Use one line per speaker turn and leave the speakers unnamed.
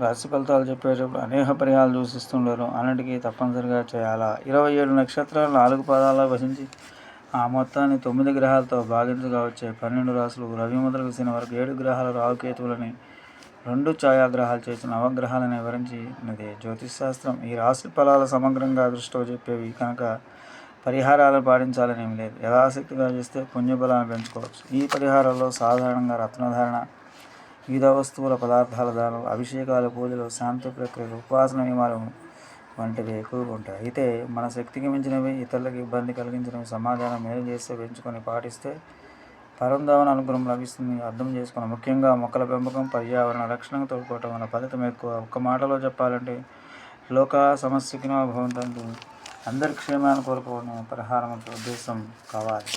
రాశి ఫలితాలు చెప్పేటప్పుడు అనేక పరిహారాలు సూచిస్తుంటారు అన్నిటికీ తప్పనిసరిగా చేయాలా? ఇరవై ఏడు నక్షత్రాలు నాలుగు పాదాలు వసించి ఆ మొత్తాన్ని తొమ్మిది గ్రహాలతో భాగించగా వచ్చే పన్నెండు రాశులు రవి ముద్ర శని వరకు ఏడు గ్రహాల రావుకేతువులని రెండు ఛాయాగ్రహాలు చేసిన నవగ్రహాలను వివరించినది. జ్యోతిష్ శాస్త్రం ఈ రాశి ఫలాల సమగ్రంగా దృష్టిలో చెప్పేవి కనుక పరిహారాలు పాటించాలని ఏమి లేదు. యథాశక్తిగా చేస్తే పుణ్యబలాన్ని పెంచుకోవచ్చు. ఈ పరిహారాల్లో సాధారణంగా రత్నధారణ వివిధ వస్తువుల పదార్థాల దానం అభిషేకాలు పూజలు శాంతి ప్రక్రియలు ఉపవాస నియమాలు వంటివి ఎక్కువగా ఉంటాయి. అయితే మన శక్తికి మించినవి ఇతరులకు ఇబ్బంది కలిగించినవి సమాధానం మేలు చేస్తే పెంచుకొని పాటిస్తే పరంధావన అనుగ్రహం లభిస్తుంది అర్థం చేసుకుని ముఖ్యంగా మొక్కల పెంపకం పర్యావరణ రక్షణకు తోడ్పడటం వల్ల ఫలితం ఎక్కువ ఒక్క మాటలో చెప్పాలంటే లోక సమస్యకినో భవంతంటూ అందరి క్షేమాన్ని కోరుకోవడం పరిహారం ఉద్దేశం కావాలి.